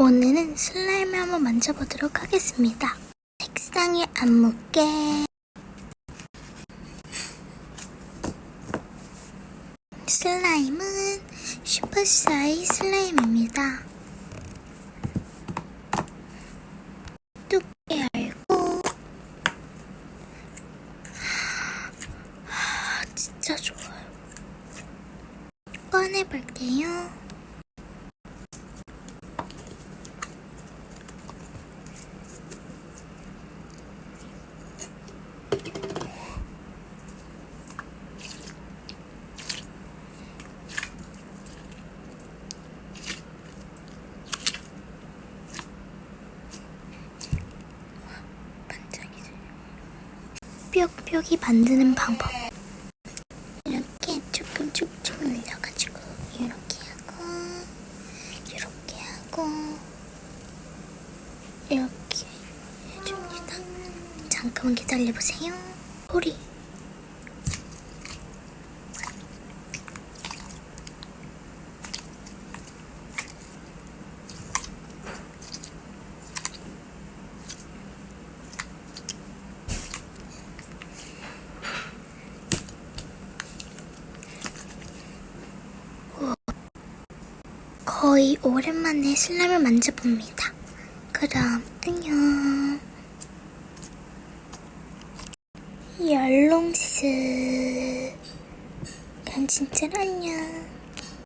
오늘은 슬라임을 한번 만져보도록 하겠습니다. 색상이 안 묻게 슬라임은 슈퍼사이 슬라임입니다. 뚜껑 열고 아, 진짜 좋아요. 꺼내볼게요. 뾱뾱이 만드는 방법. 이렇게 조금 쭉쭉 늘려가지고 이렇게 하고 이렇게 하고 이렇게. 잠깐만 기다려보세요. 소리. 거의 오랜만에 슬라임을 만져봅니다. 그럼 안녕. 열롱스. 그럼 진짜 안녕.